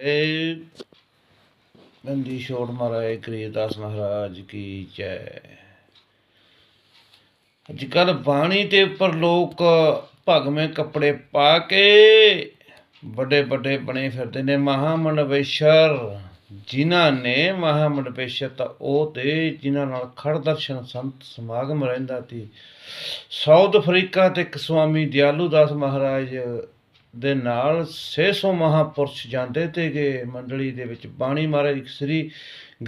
ਇਹ ਬੰਦੀ ਛੋੜ ਮਹਾਰਾਜ ਕਰੀਦਾਸ ਮਹਾਰਾਜ ਕੀ ਜੈ ਅੱਜ ਕੱਲ ਬਾਣੀ ਦੇ ਉੱਪਰ ਲੋਕ ਭਗਵੇਂ ਕੱਪੜੇ ਪਾ ਕੇ ਵੱਡੇ ਵੱਡੇ ਬਣੇ ਫਿਰਦੇ ਨੇ ਮਹਾਮਨਵੇਸ਼ਰ ਜਿਨ੍ਹਾਂ ਨੇ ਮਹਾਮਨਵੇਸ਼ਰ ਤਾਂ ਉਹ ਤੇ ਜਿਨ੍ਹਾਂ ਨਾਲ ਖੜ ਦਰਸ਼ਨ ਸੰਤ ਸਮਾਗਮ ਰਹਿੰਦਾ ਸੀ। ਸਾਊਥ ਅਫਰੀਕਾ ਤੇ ਇੱਕ ਸਵਾਮੀ ਦਿਆਲੂ ਦਾਸ ਮਹਾਰਾਜ ਦੇ ਨਾਲ 600 ਮਹਾਪੁਰਸ਼ ਜਾਂਦੇ ਤੇਗੇ ਮੰਡਲੀ ਦੇ ਵਿੱਚ। ਬਾਣੀ ਮਹਾਰਾਜ, ਸ੍ਰੀ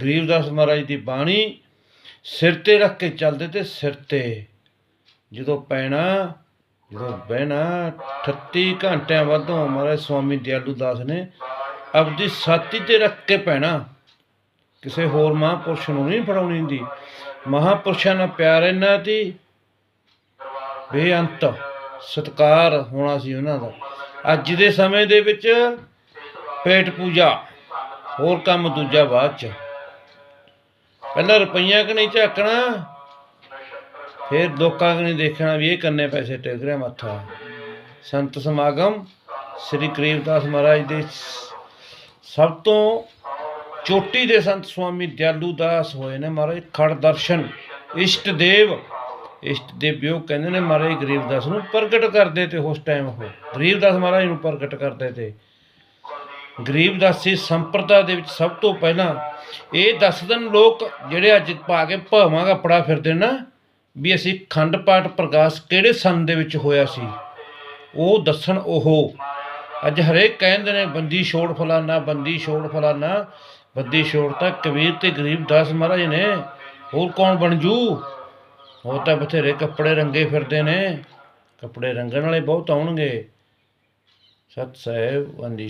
ਗਰੀਬਦਾਸ ਮਹਾਰਾਜ ਦੀ ਬਾਣੀ ਸਿਰ ਤੇ ਰੱਖ ਕੇ ਚੱਲਦੇ ਤੇ ਸਿਰ ਤੇ। ਜਦੋਂ ਪੈਣਾ, ਜਦੋਂ ਬਹਿਣਾ 38 ਘੰਟਿਆਂ ਵੱਧੋਂ ਮਹਾਰਾਜ ਸਵਾਮੀ ਦਿਆਲੂ ਦਾਸ ਨੇ ਆਪਦੀ ਸਾਥੀ ਤੇ ਰੱਖ ਕੇ ਪੈਣਾ। ਕਿਸੇ ਹੋਰ ਮਹਾਂਪੁਰਸ਼ ਨੂੰ ਨਹੀਂ ਫੜਾਉਣੀ ਹੁੰਦੀ। ਮਹਾਂਪੁਰਸ਼ਾਂ ਨਾਲ ਪਿਆਰ ਇੰਨਾ ਸੀ। ਬੇਅੰਤ ਸਤਕਾਰ ਹੋਣਾ ਸੀ ਉਹਨਾਂ ਦਾ। ਅੱਜ ਦੇ ਸਮੇਂ ਦੇ ਵਿੱਚ ਪੇਟ ਪੂਜਾ, ਹੋਰ ਕੰਮ ਦੂਜਾ ਬਾਅਦ ਚ। ਪਹਿਲਾਂ ਰੁਪਈਆ ਕਿ ਨਹੀਂ ਝਾਕਣਾ ਫਿਰ ਲੋਕਾਂ ਕਿ ਨਹੀਂ ਦੇਖਣਾ ਵੀ ਇਹ ਕੰਨੇ ਪੈਸੇ ਟੇਕ ਰਿਹਾ ਮੱਥਾ। ਸੰਤ ਸਮਾਗਮ, ਸ੍ਰੀ ਕਰੀਬਦਾਸ ਮਹਾਰਾਜ ਦੇ ਸਭ ਤੋਂ ਚੋਟੀ ਦੇ ਸੰਤ ਸਵਾਮੀ ਦਿਆਲੂ ਦਾਸ ਹੋਏ ਨੇ ਮਹਾਰਾਜ, ਖੜ ਦਰਸ਼ਨ, ਇਸ਼ਟ ਦੇਵ ਇਸ਼ਟ ਦੇ ਉਹ ਕਹਿੰਦੇ ਨੇ ਮਹਾਰਾਜ ਗਰੀਬਦਾਸ ਨੂੰ ਪ੍ਰਗਟ ਕਰਦੇ ਤੇ ਉਸ ਟਾਈਮ ਉਹ ਗਰੀਬਦਾਸ ਮਹਾਰਾਜ ਨੂੰ ਪ੍ਰਗਟ ਕਰਦੇ ਤੇ। ਗਰੀਬਦਾਸੀ ਸੰਪਰਦਾ ਦੇ ਵਿੱਚ ਸਭ ਤੋਂ ਪਹਿਲਾਂ ਇਹ ਦੱਸ ਦਿਨ ਲੋਕ ਜਿਹੜੇ ਅੱਜ ਪਾ ਕੇ ਭਾਵਾਂ ਕੱਪੜਾ ਫਿਰਦੇ ਨਾ ਵੀ ਅਸੀਂ ਖੰਡ ਪਾਠ ਪ੍ਰਕਾਸ਼ ਕਿਹੜੇ ਸੰਨ ਦੇ ਵਿੱਚ ਹੋਇਆ ਸੀ? ਉਹ ਦੱਸਣ ਉਹ। ਅੱਜ ਹਰੇਕ ਕਹਿੰਦੇ ਨੇ, ਬੰਦੀ ਛੋੜ ਫਲਾਨਾ, ਬੰਦੀ ਛੋੜ ਫਲਾਨਾ, ਬੰਦੀ ਛੋੜ ਤਾਂ ਕਬੀਰ ਤੇ ਗਰੀਬ ਦਾਸ ਮਹਾਰਾਜ ਨੇ, ਹੋਰ ਕੌਣ ਬਣ ਜੂ? ਉਹ ਤਾਂ ਬਥੇਰੇ ਕੱਪੜੇ ਰੰਗੇ ਫਿਰਦੇ ਨੇ। ਕੱਪੜੇ ਰੰਗਣ ਵਾਲੇ ਬਹੁਤ ਆਉਣਗੇ। ਸਤ ਸਾਹਿਬ ਬੰਦੀ